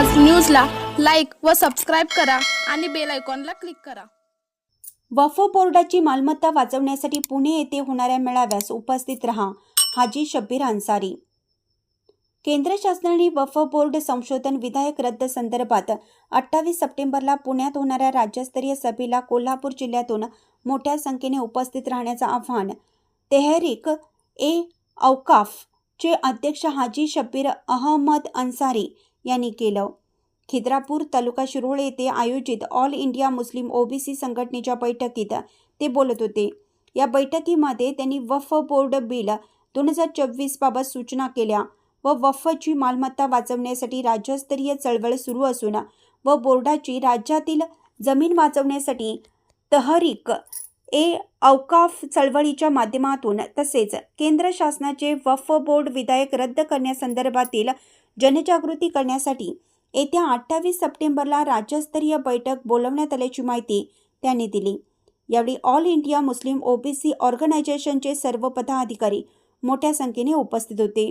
व सबस्क्राईब करा आणि बेल आयकॉनला क्लिक करा. वफ बोर्डाची मालमत्ता वाचवण्यासाठी पुणे येथे होणाऱ्या मेळाव्यास उपस्थित रहा हाजी शब्बीर अन्सारी. केंद्र शासनाने वफ बोर्ड संशोधन विधायक रद्द संदर्भात अठ्ठावीस सप्टेंबरला पुण्यात होणाऱ्या राज्यस्तरीय सभेला कोल्हापूर जिल्ह्यातून मोठ्या संख्येने उपस्थित राहण्याचं आव्हान. तेहरीक ए औकाफचे अध्यक्ष हाजी शब्बीर अहमद अन्सारी यांनी केलं. खिद्रापूर तालुका शिरोळ येथे आयोजित ऑल इंडिया मुस्लिम ओबीसी संघटनेच्या बैठकीत ते बोलत होते. या बैठकीमध्ये त्यांनी वफ बोर्ड बिल दोन हजार चोवीस बाबत सूचना केल्या व वफची मालमत्ता वाचवण्यासाठी राज्यस्तरीय चळवळ सुरू असून व बोर्डाची राज्यातील जमीन वाचवण्यासाठी तहरीक ए औकाफ चळवळीच्या माध्यमातून तसेच केंद्र शासनाचे वफ बोर्ड विधेयक रद्द करण्यासंदर्भातील जनजागृती करण्यासाठी येत्या अठ्ठावीस सप्टेंबरला राज्यस्तरीय बैठक बोलवण्यात आल्याची माहिती त्यांनी दिली. यावेळी ऑल इंडिया मुस्लिम ओबीसी ऑर्गनायझेशनचे सर्व पदाधिकारी मोठ्या संख्येने उपस्थित होते.